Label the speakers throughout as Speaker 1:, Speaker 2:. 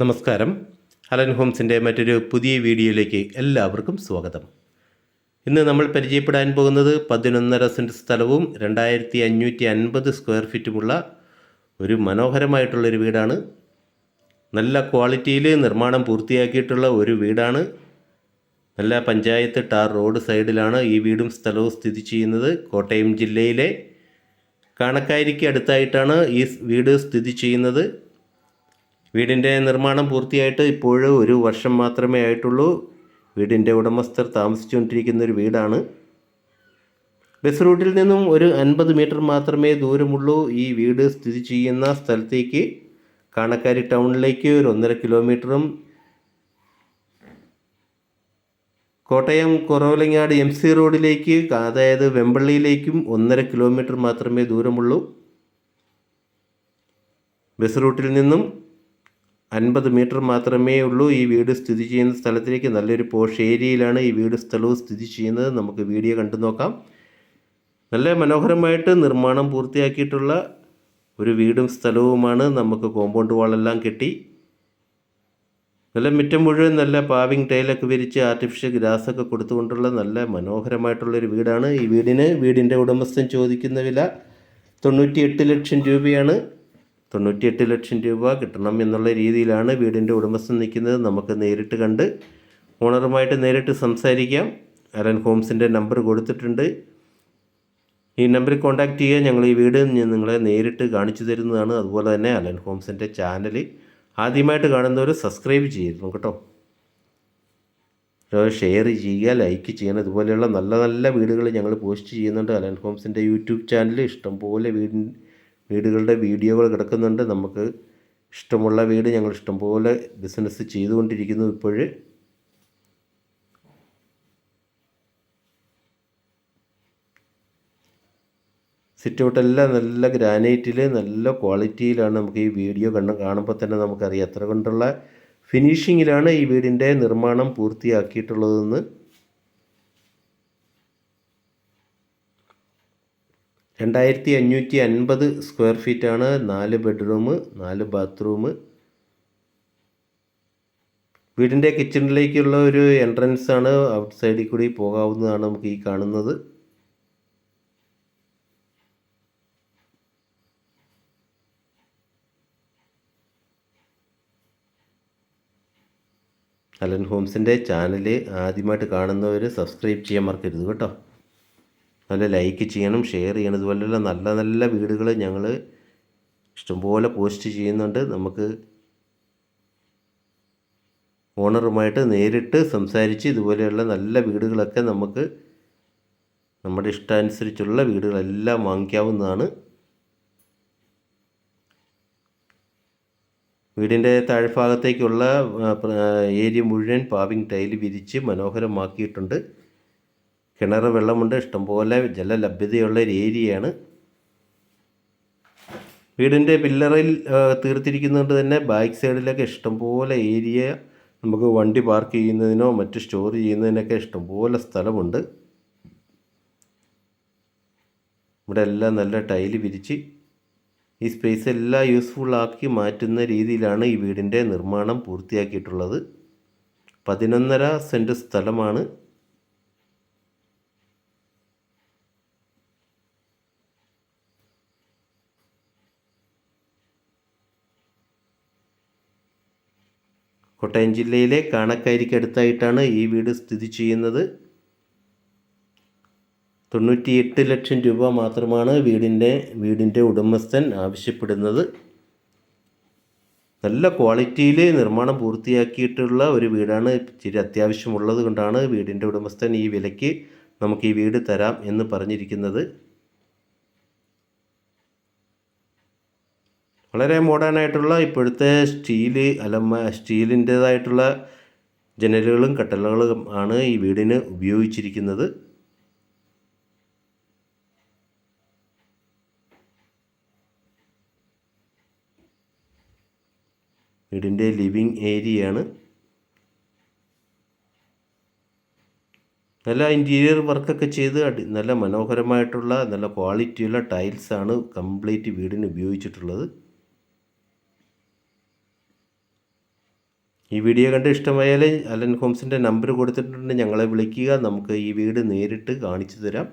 Speaker 1: നമസ്കാരം. അലൻ ഹോംസിന്റെ മറ്റൊരു പുതിയ വീഡിയോയിലേക്ക് എല്ലാവർക്കും സ്വാഗതം. ഇന്ന് നമ്മൾ പരിചയപ്പെടാൻ പോകുന്നത് പതിനൊന്നര സെന്റ് സ്ഥലവും രണ്ടായിരത്തി അഞ്ഞൂറ്റി അൻപത് സ്ക്വയർ ഫീറ്റുമുള്ള ഒരു മനോഹരമായിട്ടുള്ളൊരു വീടാണ്. നല്ല ക്വാളിറ്റിയിൽ നിർമ്മാണം പൂർത്തിയാക്കിയിട്ടുള്ള ഒരു വീടാണ്. നല്ല പഞ്ചായത്ത് ടാർ റോഡ് സൈഡിലാണ് ഈ വീടും സ്ഥലവും സ്ഥിതി ചെയ്യുന്നത്. കോട്ടയം ജില്ലയിലെ കാണക്കാരിക്ക് അടുത്തായിട്ടാണ് ഈ വീട് സ്ഥിതി ചെയ്യുന്നത്. വീടിന്റെ നിർമ്മാണം പൂർത്തിയായിട്ട് ഇപ്പോഴും ഒരു വർഷം മാത്രമേ ആയിട്ടുള്ളൂ. വീടിന്റെ ഉടമസ്ഥർ താമസിച്ചുകൊണ്ടിരിക്കുന്ന ഒരു വീടാണ്. ബസ് റൂട്ടിൽ നിന്നും ഒരു അൻപത് മീറ്റർ മാത്രമേ ദൂരമുള്ളൂ ഈ വീട് സ്ഥിതി ചെയ്യുന്ന സ്ഥലത്തേക്ക്. കാണക്കാരി ടൗണിലേക്ക് ഒരു ഒന്നര കിലോമീറ്ററും കോട്ടയം കുറവലങ്ങാട് എം സി റോഡിലേക്ക് അതായത് വെമ്പള്ളിയിലേക്കും ഒന്നര കിലോമീറ്റർ മാത്രമേ ദൂരമുള്ളൂ. ബസ് റൂട്ടിൽ നിന്നും അൻപത് മീറ്റർ മാത്രമേ ഉള്ളൂ ഈ വീട് സ്ഥിതി ചെയ്യുന്ന സ്ഥലത്തിലേക്ക്. നല്ലൊരു പോഷ് ഏരിയയിലാണ് ഈ വീട് സ്ഥലവും സ്ഥിതി ചെയ്യുന്നത്. നമുക്ക് വീഡിയോ കണ്ടു നോക്കാം. നല്ല മനോഹരമായിട്ട് നിർമ്മാണം പൂർത്തിയാക്കിയിട്ടുള്ള ഒരു വീടും സ്ഥലവുമാണ് നമുക്ക് കോമ്പൗണ്ട് വാളെല്ലാം കെട്ടി. നല്ല മുറ്റം മുഴുവൻ നല്ല പാവിങ് ടൈലൊക്കെ വിരിച്ച് ആർട്ടിഫിഷ്യൽ ഗ്രാസൊക്കെ കൊടുത്തുകൊണ്ടുള്ള നല്ല മനോഹരമായിട്ടുള്ളൊരു വീടാണ് ഈ വീടിന്. വീടിന്റെ ഉടമസ്ഥൻ ചോദിക്കുന്ന വില തൊണ്ണൂറ്റി ലക്ഷം രൂപയാണ്. തൊണ്ണൂറ്റിയെട്ട് ലക്ഷം രൂപ കിട്ടണം എന്നുള്ള രീതിയിലാണ് വീടിന്റെ ഉടമസ്ഥൻ നിൽക്കുന്നത്. നമുക്ക് നേരിട്ട് കണ്ട് ഓണറുമായിട്ട് നേരിട്ട് സംസാരിക്കാം. അലൻ ഹോംസിന്റെ നമ്പർ കൊടുത്തിട്ടുണ്ട്. ഈ നമ്പറിൽ കോൺടാക്റ്റ് ചെയ്യുക. ഞങ്ങൾ ഈ വീട് നിങ്ങളെ നേരിട്ട് കാണിച്ചു തരുന്നതാണ്. അതുപോലെ തന്നെ അലൻ ഹോംസിന്റെ ചാനൽ ആദ്യമായിട്ട് കാണുന്നവർ സബ്സ്ക്രൈബ് ചെയ്തിരുന്നു കേട്ടോ. ഷെയർ ചെയ്യുക ലൈക്ക് ചെയ്യണം. ഇതുപോലെയുള്ള നല്ല നല്ല വീടുകൾ ഞങ്ങൾ പോസ്റ്റ് ചെയ്യുന്നുണ്ട്. അലൻ ഹോംസിന്റെ യൂട്യൂബ് ചാനൽ ഇഷ്ടംപോലെ വീടിൻ വീടുകളുടെ വീഡിയോകൾ കിടക്കുന്നുണ്ട്. നമുക്ക് ഇഷ്ടമുള്ള വീട് ഞങ്ങൾ ഇഷ്ടംപോലെ ബിസിനസ് ചെയ്തുകൊണ്ടിരിക്കുന്നു ഇപ്പോൾ സിറ്റ് ഔട്ടെല്ലാം നല്ല ഗ്രാനൈറ്റിൽ നല്ല ക്വാളിറ്റിയിലാണ് നമുക്ക് ഈ വീഡിയോ കണ്ട് കാണുമ്പോൾ തന്നെ നമുക്കറിയാം എത്ര കൊണ്ടുള്ള ഫിനിഷിങ്ങിലാണ് ഈ വീടിന്റെ നിർമ്മാണം പൂർത്തിയാക്കിയിട്ടുള്ളതെന്ന്. രണ്ടായിരത്തി അഞ്ഞൂറ്റി അൻപത് സ്ക്വയർ ഫീറ്റാണ് നാല് ബെഡ്റൂം നാല് ബാത്റൂം. വീടിന്റെ കിച്ചണിലേക്കുള്ള ഒരു എൻട്രൻസ് ആണ്. ഔട്ട് സൈഡിൽ കൂടി പോകാവുന്നതാണ് നമുക്ക് ഈ കാണുന്നത്. അലൻ ഹോംസിന്റെ ചാനൽ ആദ്യമായിട്ട് കാണുന്നവർ സബ്സ്ക്രൈബ് ചെയ്യാൻ മറക്കരുത് കേട്ടോ. നല്ല ലൈക്ക് ചെയ്യണം ഷെയർ ചെയ്യണം ഇതുപോലെയുള്ള നല്ല നല്ല വീടുകൾ ഞങ്ങൾ ഇഷ്ടംപോലെ പോസ്റ്റ് ചെയ്യുന്നുണ്ട്. നമുക്ക് ഓണറുമായിട്ട് നേരിട്ട് സംസാരിച്ച് ഇതുപോലെയുള്ള നല്ല വീടുകളൊക്കെ നമുക്ക് നമ്മുടെ ഇഷ്ടാനുസരിച്ചുള്ള വീടുകളെല്ലാം വാങ്ങിക്കാവുന്നതാണ്. വീടിന്റെ താഴ്ഭാഗത്തേക്കുള്ള ഏരിയ മുഴുവൻ പാവിങ് ടൈൽ വിരിച്ച് മനോഹരമാക്കിയിട്ടുണ്ട്. കിണർ വെള്ളമുണ്ട്. ഇഷ്ടംപോലെ ജലലഭ്യതയുള്ള ഒരു ഏരിയയാണ്. വീടിന്റെ പില്ലറിൽ തീർത്തിരിക്കുന്നതുകൊണ്ട് തന്നെ ബാക്ക് സൈഡിലൊക്കെ ഇഷ്ടംപോലെ ഏരിയ നമുക്ക് വണ്ടി പാർക്ക് ചെയ്യുന്നതിനോ മറ്റ് സ്റ്റോർ ചെയ്യുന്നതിനൊക്കെ ഇഷ്ടംപോലെ സ്ഥലമുണ്ട്. ഇവിടെ എല്ലാം നല്ല ടൈൽ വിരിച്ച് ഈ സ്പേസ് എല്ലാം യൂസ്ഫുൾ ആക്കി മാറ്റുന്ന രീതിയിലാണ് ഈ വീടിന്റെ നിർമ്മാണം പൂർത്തിയാക്കിയിട്ടുള്ളത്. പതിനൊന്നര സെന്റ് സ്ഥലമാണ്. കോട്ടയം ജില്ലയിലെ കാണക്കാരിക്ക് അടുത്തായിട്ടാണ് ഈ വീട് സ്ഥിതി ചെയ്യുന്നത്. തൊണ്ണൂറ്റി എട്ട് ലക്ഷം രൂപ മാത്രമാണ് വീടിന്റെ വീടിന്റെ ഉടമസ്ഥൻ ആവശ്യപ്പെടുന്നത്. നല്ല ക്വാളിറ്റിയിൽ നിർമ്മാണം പൂർത്തിയാക്കിയിട്ടുള്ള ഒരു വീടാണ് ഇച്ചിരി അത്യാവശ്യമുള്ളത് കൊണ്ടാണ് വീടിന്റെ ഉടമസ്ഥൻ ഈ വിലയ്ക്ക് നമുക്ക് ഈ വീട് തരാം എന്ന് പറഞ്ഞിരിക്കുന്നത്. വളരെ മോഡേൺ ആയിട്ടുള്ള ഇപ്പോഴത്തെ സ്റ്റീൽ അലമ സ്റ്റീലിന്റേതായിട്ടുള്ള ജനലുകളും കട്ടലുകളും ആണ് ഈ വീടിന് ഉപയോഗിച്ചിരിക്കുന്നത്. വീടിന്റെ ലിവിങ് ഏരിയയാണ് നല്ല ഇന്റീരിയർ വർക്കൊക്കെ ചെയ്ത് അടി നല്ല മനോഹരമായിട്ടുള്ള നല്ല ക്വാളിറ്റിയുള്ള ടൈൽസാണ് കംപ്ലീറ്റ് വീടിന് ഉപയോഗിച്ചിട്ടുള്ളത്. ഈ വീഡിയോ കണ്ട് ഇഷ്ടമായാൽ അലൻ ഹോംസിന്റെ നമ്പർ കൊടുത്തിട്ടുണ്ട്. ഞങ്ങളെ വിളിക്കുക. നമുക്ക് ഈ വീട് നേരിട്ട് കാണിച്ചു തരാം.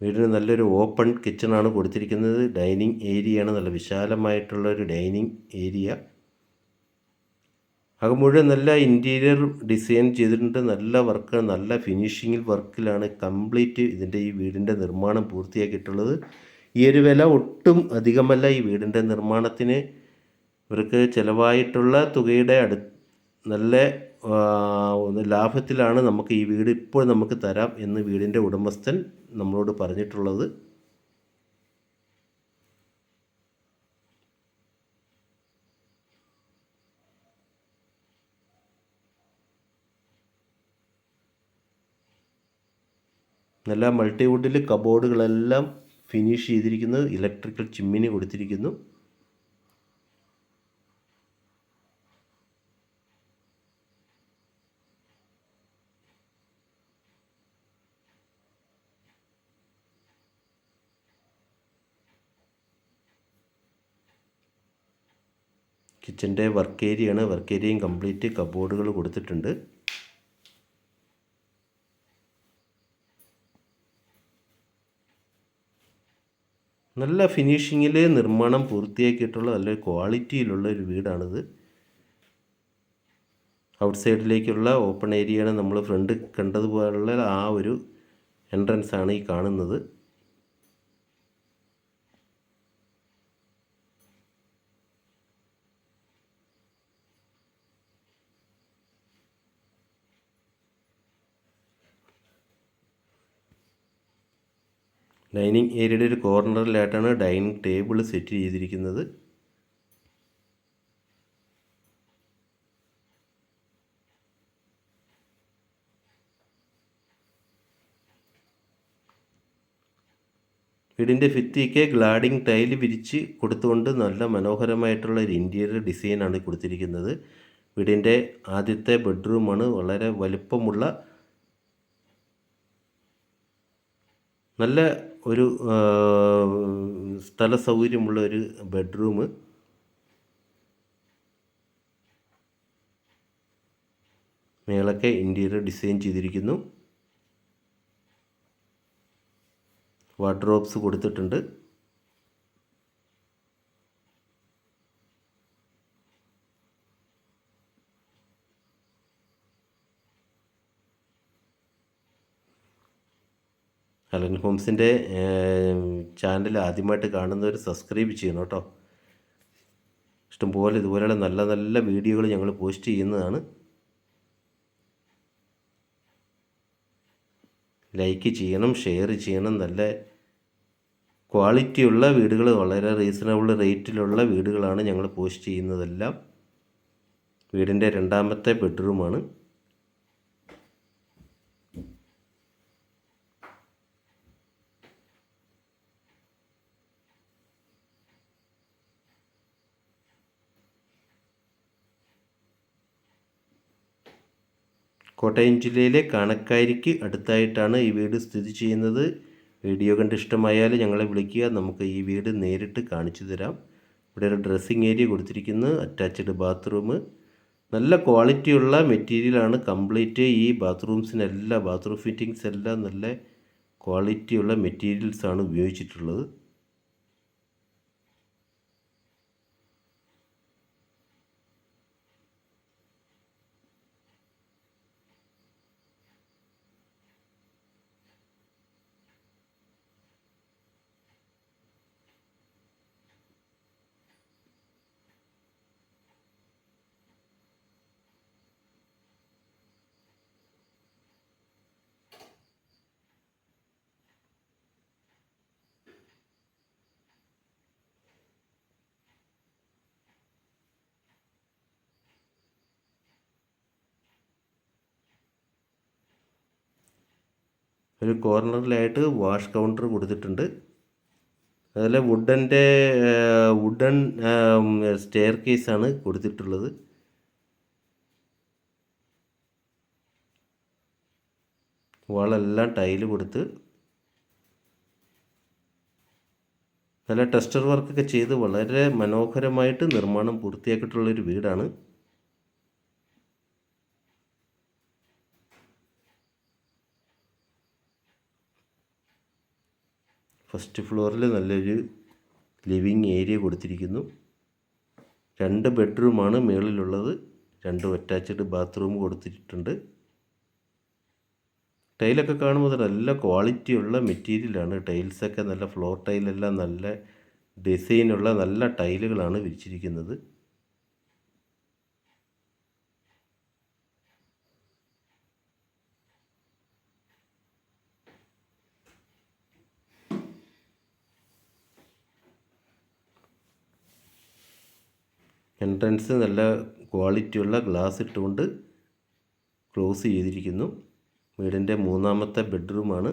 Speaker 1: വീടിന് നല്ലൊരു ഓപ്പൺ കിച്ചണാണ് കൊടുത്തിരിക്കുന്നത്. ഡൈനിങ് ഏരിയയാണ്. നല്ല വിശാലമായിട്ടുള്ള ഒരു ഡൈനിങ് ഏരിയ. അത് മുഴുവൻ നല്ല ഇന്റീരിയർ ഡിസൈൻ ചെയ്തിട്ടുണ്ട്. നല്ല വർക്ക് നല്ല ഫിനിഷിങ്ങിൽ വർക്കിലാണ് കംപ്ലീറ്റ് ഇതിന്റെ ഈ വീടിന്റെ നിർമ്മാണം പൂർത്തിയാക്കിയിട്ടുള്ളത്. ഈ ഒരു വില ഒട്ടും അധികമല്ല ഈ വീടിന്റെ നിർമ്മാണത്തിന്. ഇവർക്ക് ചിലവായിട്ടുള്ള തുകയുടെ അടു നല്ല ലാഭത്തിലാണ് നമുക്ക് ഈ വീട് ഇപ്പോൾ നമുക്ക് തരാം എന്ന് വീടിന്റെ ഉടമസ്ഥൻ നമ്മളോട് പറഞ്ഞിട്ടുള്ളത്. നല്ല മൾട്ടിവുഡിൽ കബോർഡുകളെല്ലാം ഫിനിഷ് ചെയ്തിരിക്കുന്നു. ഇലക്ട്രിക്കൽ ചിമ്മിനി കൊടുത്തിരിക്കുന്നു. കിച്ചന്റെ വർക്ക് ഏരിയയാണ് വർക്ക് ഏരിയയും കംപ്ലീറ്റ് കബോർഡുകൾ കൊടുത്തിട്ടുണ്ട്. നല്ല ഫിനിഷിങ്ങിൽ നിർമ്മാണം പൂർത്തിയാക്കിയിട്ടുള്ള നല്ല ക്വാളിറ്റിയിലുള്ള ഒരു വീടാണിത്. ഔട്ട് സൈഡിലേക്കുള്ള ഓപ്പൺ ഏരിയയാണ് നമ്മൾ ഫ്രണ്ട് കണ്ടതുപോലുള്ള ആ ഒരു എൻട്രൻസ് ആണ് ഈ കാണുന്നത്. ഡൈനിങ് ഏരിയയുടെ ഒരു കോർണറിലായിട്ടാണ് ഡൈനിങ് ടേബിൾ സെറ്റ് ചെയ്തിരിക്കുന്നത്. വീടിന്റെ ഭിത്തിക്ക് ഗ്ലാഡിംഗ് ടൈൽ വിരിച്ച് കൊടുത്തുകൊണ്ട് നല്ല മനോഹരമായിട്ടുള്ള ഒരു ഇന്റീരിയർ ഡിസൈനാണ് കൊടുത്തിരിക്കുന്നത്. വീടിന്റെ ആദ്യത്തെ ബെഡ്റൂമാണ് വളരെ വലുപ്പമുള്ള നല്ല ഒരു സ്ഥല സൗകര്യമുള്ള ഒരു ബെഡ്റൂം. മേളൊക്കെ ഇന്റീരിയർ ഡിസൈൻ ചെയ്തിരിക്കുന്നു. വാർഡ്രോബ്സ് കൊടുത്തിട്ടുണ്ട്. അലൻ ഹോംസിന്റെ ചാനൽ ആദ്യമായിട്ട് കാണുന്നവർ സബ്സ്ക്രൈബ് ചെയ്യണം കേട്ടോ. ഇഷ്ടംപോലെ ഇതുപോലെയുള്ള നല്ല നല്ല വീഡിയോകൾ ഞങ്ങൾ പോസ്റ്റ് ചെയ്യുന്നതാണ്. ലൈക്ക് ചെയ്യണം ഷെയർ ചെയ്യണം നല്ല ക്വാളിറ്റിയുള്ള വീടുകൾ വളരെ റീസണബിൾ റേറ്റിലുള്ള വീടുകളാണ് ഞങ്ങൾ പോസ്റ്റ് ചെയ്യുന്നതെല്ലാം. വീടിന്റെ രണ്ടാമത്തെ ബെഡ്റൂമാണ്. കോട്ടയം ജില്ലയിലെ കാണക്കാരിക്ക് അടുത്തായിട്ടാണ് ഈ വീട് സ്ഥിതി ചെയ്യുന്നത്. വീഡിയോ കണ്ട് ഇഷ്ടമായാൽ ഞങ്ങളെ വിളിക്കുക. നമുക്ക് ഈ വീട് നേരിട്ട് കാണിച്ചു തരാം. ഇവിടെ ഒരു ഡ്രസ്സിങ് ഏരിയ കൊടുത്തിരിക്കുന്നു. Attached bathroom. നല്ല ക്വാളിറ്റിയുള്ള മെറ്റീരിയലാണ് കംപ്ലീറ്റ്. ഈ ബാത്റൂംസിനെല്ലാം ബാത്റൂം ഫിറ്റിങ്സ് എല്ലാം നല്ല ക്വാളിറ്റിയുള്ള മെറ്റീരിയൽസാണ് ഉപയോഗിച്ചിട്ടുള്ളത്. ഒരു കോർണറിലായിട്ട് വാഷ് കൗണ്ടർ കൊടുത്തിട്ടുണ്ട്. അതുപോലെ വുഡന്റെ വുഡൻ സ്റ്റെയർ കേസാണ് കൊടുത്തിട്ടുള്ളത്. വാളെല്ലാം ടൈൽ കൊടുത്ത് നല്ല ടെസ്റ്റർ വർക്കൊക്കെ ചെയ്ത് വളരെ മനോഹരമായിട്ട് നിർമ്മാണം പൂർത്തിയാക്കിയിട്ടുള്ളൊരു വീടാണ്. ഫസ്റ്റ് ഫ്ലോറിൽ നല്ലൊരു ലിവിങ് ഏരിയ കൊടുത്തിരിക്കുന്നു. രണ്ട് ബെഡ്റൂമാണ് മുകളിലുള്ളത്. രണ്ട് അറ്റാച്ച്ഡ് ബാത്റൂം കൊടുത്തിട്ടുണ്ട്. ടൈലൊക്കെ കാണുമ്പോൾ നല്ല ക്വാളിറ്റിയുള്ള മെറ്റീരിയലാണ്. ടൈൽസൊക്കെ നല്ല ഫ്ലോർ ടൈലെല്ലാം നല്ല ഡിസൈനുള്ള നല്ല ടൈലുകളാണ് വിരിച്ചിരിക്കുന്നത്. എൻട്രൻസ് നല്ല ക്വാളിറ്റിയുള്ള ഗ്ലാസ് ഇട്ടുകൊണ്ട് ക്ലോസ് ചെയ്തിരിക്കുന്നു. വീടിന്റെ മൂന്നാമത്തെ ബെഡ്റൂമാണ്.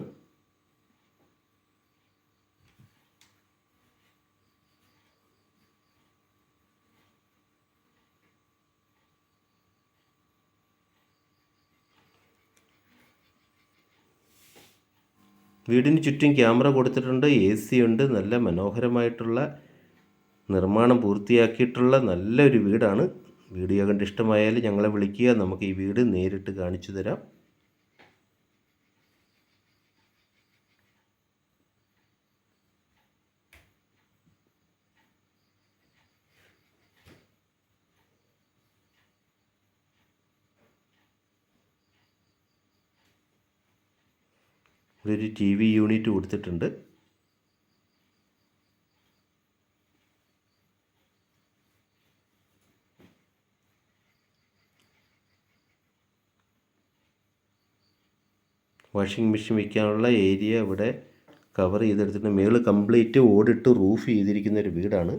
Speaker 1: വീടിന് ചുറ്റും ക്യാമറ കൊടുത്തിട്ടുണ്ട് എ സി ഉണ്ട് നല്ല മനോഹരമായിട്ടുള്ള നിർമ്മാണം പൂർത്തിയാക്കിയിട്ടുള്ള നല്ലൊരു വീടാണ്. വീഡിയോ കണ്ട് ഇഷ്ടമായാൽ ഞങ്ങളെ വിളിക്കുക. നമുക്ക് ഈ വീട് നേരിട്ട് കാണിച്ചു തരാം. ഒരു ടി വി യൂണിറ്റ് കൊടുത്തിട്ടുണ്ട്. വാഷിംഗ് മെഷീൻ വയ്ക്കാനുള്ള ഏരിയ ഇവിടെ കവർ ചെയ്തെടുത്തിട്ട് മേൾ കംപ്ലീറ്റ് ഓടിട്ട് റൂഫ് ചെയ്തിരിക്കുന്ന ഒരു വീടാണ്.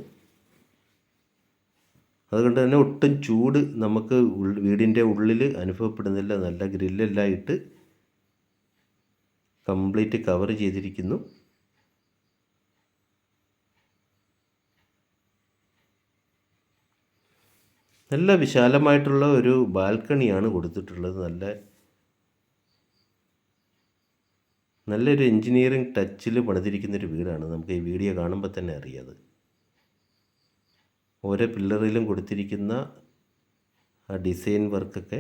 Speaker 1: അതുകൊണ്ട് തന്നെ ഒട്ടും ചൂട് നമുക്ക് വീടിന്റെ ഉള്ളിൽ അനുഭവപ്പെടുന്നില്ല. നല്ല ഗ്രില്ലെല്ലാം ഇട്ട് കംപ്ലീറ്റ് കവർ ചെയ്തിരിക്കുന്നു. നല്ല വിശാലമായിട്ടുള്ള ഒരു ബാൽക്കണിയാണ് കൊടുത്തിട്ടുള്ളത്. നല്ല നല്ലൊരു എൻജിനീയറിങ് ടച്ചിൽ പണിതിരിക്കുന്നൊരു വീടാണ്. നമുക്ക് ഈ വീഡിയോ കാണുമ്പോൾ തന്നെ അറിയാത് ഓരോ പില്ലറിലും കൊടുത്തിരിക്കുന്ന ആ ഡിസൈൻ വർക്കൊക്കെ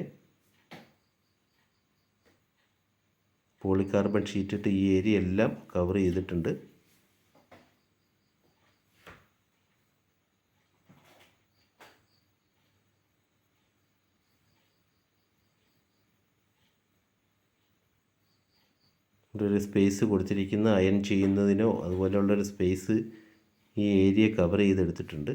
Speaker 1: പോളികാർബൺ ഷീറ്റിട്ട് ഈ ഏരിയ എല്ലാം കവർ ചെയ്തിട്ടുണ്ട്. ഒരു സ്പേസ് കൊടുത്തിരിക്കുന്ന അയൺ ചെയ്യുന്നതിനോ അതുപോലെയുള്ളൊരു സ്പേസ് ഈ ഏരിയ കവർ ചെയ്തെടുത്തിട്ടുണ്ട്.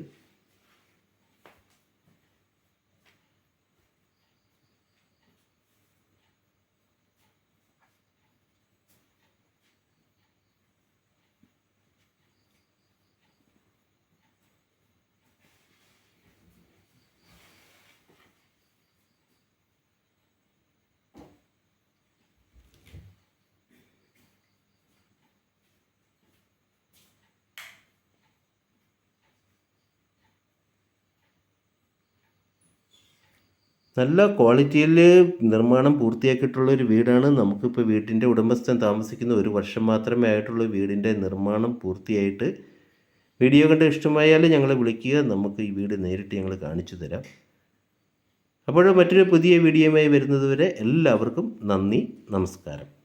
Speaker 1: നല്ല ക്വാളിറ്റിയിൽ നിർമ്മാണം പൂർത്തിയാക്കിയിട്ടുള്ള ഒരു വീടാണ്. നമുക്കിപ്പോൾ വീട്ടിന്റെ ഉടമസ്ഥൻ താമസിക്കുന്ന ഒരു വർഷം മാത്രമേ ആയിട്ടുള്ളൂ വീടിന്റെ നിർമ്മാണം പൂർത്തിയായിട്ട്. വീഡിയോ കണ്ട് ഇഷ്ടമായാൽ ഞങ്ങളെ വിളിക്കുക. നമുക്ക് ഈ വീട് നേരിട്ട് ഞങ്ങൾ കാണിച്ചു തരാം. അപ്പോൾ മറ്റൊരു പുതിയ വീഡിയോയുമായി വരുന്നതുവരെ എല്ലാവർക്കും നന്ദി നമസ്കാരം.